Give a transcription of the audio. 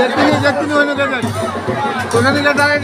দেখতে নিয়ে দেখতে নিয়ে দেখেন দাঁড়ায়